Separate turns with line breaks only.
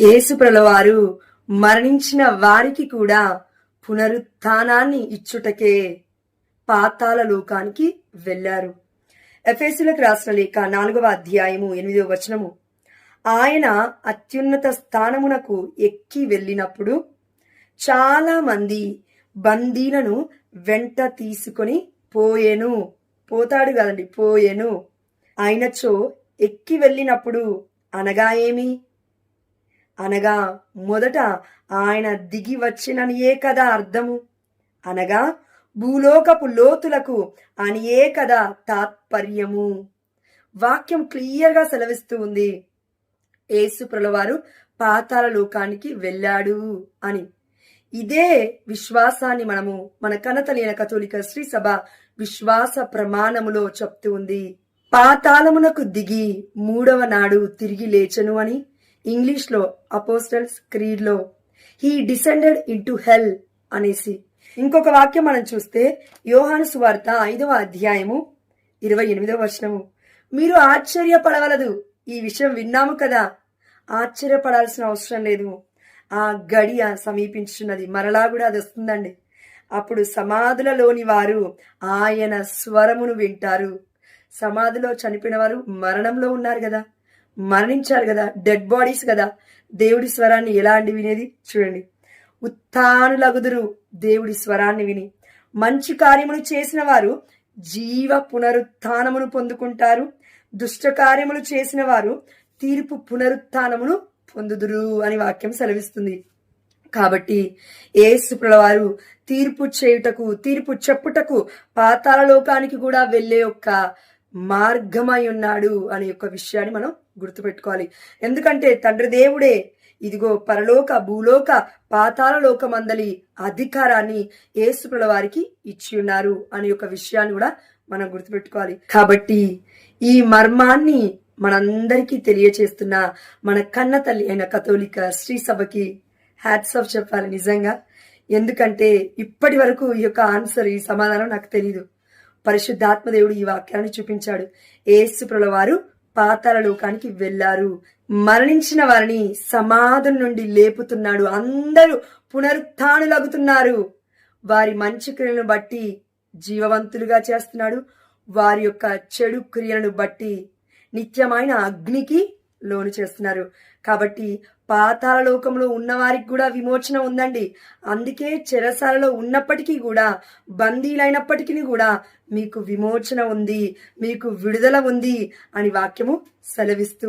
ఏసుప్రలవారు మరణించిన వారికి కూడా పునరుత్నాన్ని ఇచ్చుటకే పాతాల లోకానికి వెళ్ళారు. ఎఫేసులకు రాసిన లేఖ నాలుగవ అధ్యాయము ఎనిమిదవ వచనము. ఆయన అత్యున్నత స్థానమునకు ఎక్కి వెళ్ళినప్పుడు చాలా మంది బందీలను వెంట తీసుకొని పోయేను. పోతాడు కదండి పోయేను. ఆయనచో ఎక్కి వెళ్ళినప్పుడు అనగా ఏమి? అనగా మొదట ఆయన దిగి వచ్చిననియే కదా అర్థము. అనగా భూలోకపు లోతులకు అనియే కదా తాత్పర్యము. వాక్యం క్లియర్గా సెలవిస్తూ ఉంది. ఏసుప్రలవారు పాతాల లోకానికి వెళ్ళాడు అని. ఇదే విశ్వాసాన్ని మనము మన కనతలేన కథోలిక శ్రీ సభ విశ్వాస ప్రమాణములో చెప్తూ ఉంది. పాతాళమునకు దిగి మూడవ నాడు తిరిగి లేచను అని ఇంగ్లీష్లో అపోస్టల్స్ క్రీడ్లో హీ డిసెండెడ్ ఇంటూ హెల్ అనేసి. ఇంకొక వాక్యం మనం చూస్తే యోహాను సువార్త ఐదవ అధ్యాయము ఇరవై ఎనిమిదవ వచనము. మీరు ఆశ్చర్యపడవలదు ఈ విషయం విన్నాము కదా. ఆశ్చర్యపడాల్సిన అవసరం లేదు. ఆ గడియ సమీపించున్నది మరలా కూడా అది వస్తుందండి. అప్పుడు సమాధులలోని వారు ఆయన స్వరమును వింటారు. సమాధిలో చనిపోయిన వారు మరణంలో ఉన్నారు కదా. మరణించారు కదా డెడ్ బాడీస్ కదా. దేవుడి స్వరాన్ని ఎలా అండి వినేది? చూడండి. ఉత్థానులగుదురు దేవుడి స్వరాన్ని విని. మంచి కార్యములు చేసిన వారు జీవ పునరుత్నమును పొందుకుంటారు. దుష్ట కార్యములు చేసిన వారు తీర్పు పునరుత్నమును పొందుదురు అని వాక్యం సెలవిస్తుంది. కాబట్టి ఏసుప్రుల వారు తీర్పు చేయుటకు తీర్పు చెప్పుటకు పాతాల లోకానికి కూడా వెళ్ళే యొక్క మార్గమై ఉన్నాడు అనే యొక్క విషయాన్ని మనం గుర్తుపెట్టుకోవాలి. ఎందుకంటే తండ్రి దేవుడే ఇదిగో పరలోక భూలోక పాతాల లోకమందలి అధికారాన్ని ఏసుప్రుల వారికి ఇచ్చి ఉన్నారు అనే యొక్క విషయాన్ని కూడా మనం గుర్తుపెట్టుకోవాలి. కాబట్టి ఈ మర్మాన్ని మనందరికీ తెలియచేస్తున్న మన కన్న తల్లి అయిన కథోలిక శ్రీ సభకి హ్యాట్స్ ఆఫ్ చెప్పాలి నిజంగా. ఎందుకంటే ఇప్పటి వరకు ఈ యొక్క ఆన్సర్ ఈ సమాధానం నాకు తెలియదు పరిశుద్ధాత్మదేవుడు ఈ వాక్యాన్ని చూపించాడు. ఏసుప్రల వారు పాతాల లోకానికి వెళ్ళారు మరణించిన వారిని సమాధుల నుండి లేపుతున్నాడు. అందరూ పునరుత్నులగుతున్నారు వారి మంచి క్రియలను బట్టి జీవవంతులుగా చేస్తున్నాడు. వారి యొక్క చెడు క్రియలను బట్టి నిత్యమైన అగ్నికి లోను చేస్తున్నారు. కాబట్టి పాతాల లోకంలో ఉన్నవారికి కూడా విమోచన ఉందండి. అందుకే చెరసాలలో ఉన్నప్పటికీ కూడా బందీలైనప్పటికీ కూడా మీకు విమోచన ఉంది మీకు విడుదల ఉంది అని వాక్యము సెలవిస్తూ